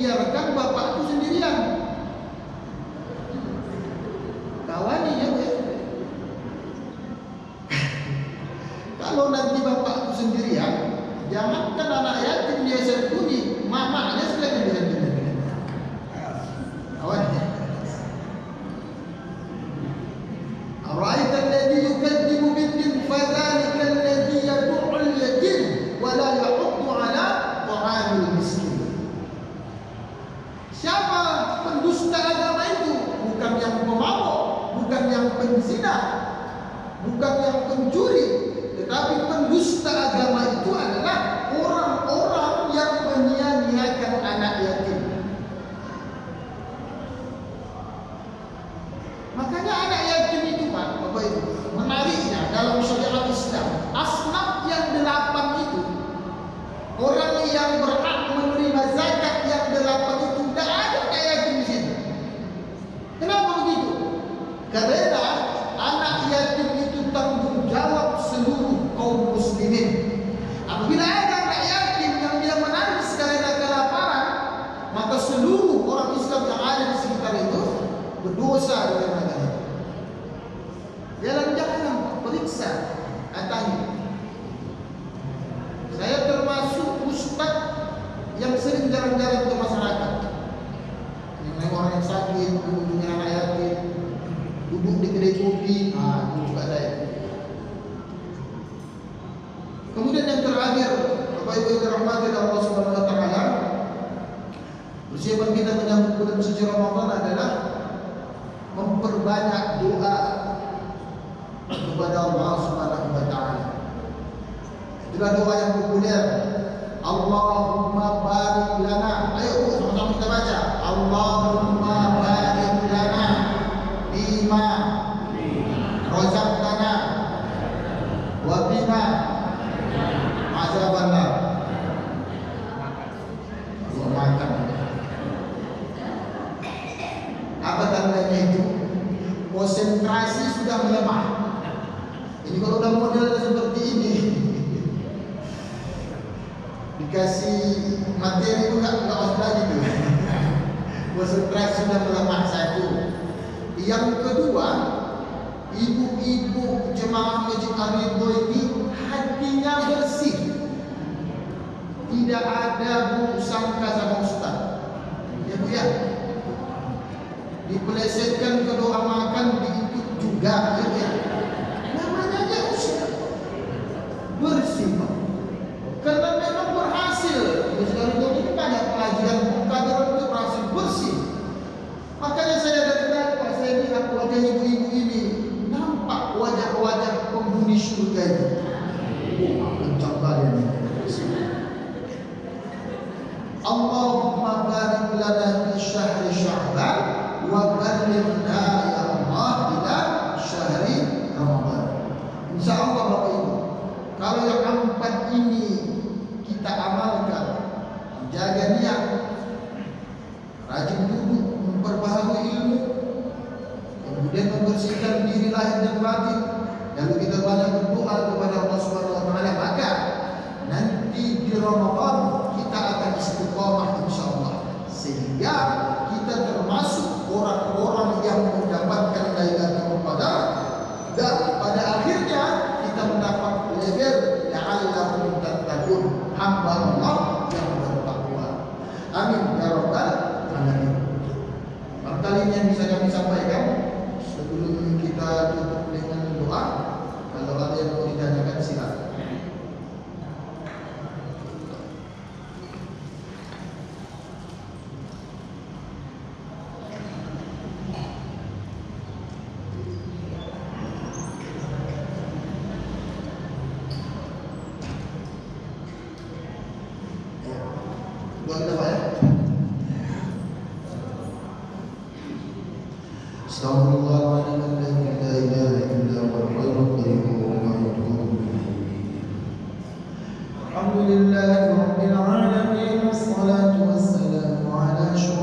biarkan bapak itu sendirian. Kawani ya, Bu, ya. Kalau nanti bapak itu sendirian, jangankan anak yatim yang penzina, bukan yang pencuri, tetapi pendusta agama itu adalah orang-orang yang menyia-nyiakan anak yatim. Makanya anak yatim itu Pak, Bapak Ibu, menariknya dalam syariat Islam, asnaf yang delapan itu, orang yang berhak menerima zakat yang delapan itu, tidak ada anak yatim di situ. Kenapa begitu? Karena anak yatim itu tanggung jawab seluruh kaum muslimin. Apabila ada anak yatim yang dia menangis karena kelaparan, maka seluruh orang Islam yang ada di sekitar itu berdosa dengan itu. Dalam jahanam periksa tanya. Saya termasuk ustaz yang sering jalan-jalan ke masyarakat. Yang yang sakit, duduknya anak duduk di kedai kopi, ah itu juga saya. Kemudian yang terakhir, Bapak Ibu yang dirahmati Allah Subhanahu wa taala, persiapan kita menyambut bulan suci Ramadan adalah memperbanyak doa kepada Allah Subhanahu wa taala. Itulah doa yang populer. Allahumma barik lana. Ayo Bu, sama-sama kita baca. Allahumma barik lana bima razaqtana wa qina azabannar. Allah makan. Apa tandanya itu? Sudah melemah. Ini kalau udah model seperti ini, dikasih materi pun nggak nggak usah lagi. Konsentrasi sudah melemah satu. Yang kedua, ibu-ibu jemaah masjid Al-Ridho ini hatinya bersih. Tidak ada buruk sangka sama ustaz. Ya bu ya. Dipelesetkan ke doa makan diikut juga ya bu ya. Namanya aja ustaz. Bersih Pak. Karena memang berhasil. Di sekarang ini banyak pengajian kader itu berhasil bersih. Makanya saya dari tadi Pak saya wajah ibu-ibu ini nampak wajah-wajah penghuni surga itu. Kencang kalian. Allahumma barik lana fi syahri Sya'ban wa ballighna ya Allah ila syahri Ramadan. Insyaallah Bapak Ibu, kalau yang empat ini kita amalkan, jaga niat, rajin duduk, memperbaharui ilmu, kemudian membersihkan diri lahir dan batin, lalu kita banyak berdoa kepada Allah Subhanahu wa taala, maka nanti di Ramadan kita akan istiqomah insyaallah. Sehingga kita termasuk orang-orang yang mendapatkan Lailatul Qadar dan pada akhirnya kita mendapat level la'allakum tattaqun. Hamba Allah yang bertakwa. Amin ya rabbal alamin. Ini yang bisa kami sampaikan sebelum kita tutup dengan doa kalau ada yang mau ditanyakan silakan الله لا إله إلا هو الحمد لله رب العالمين والصلاة والسلام على أشرف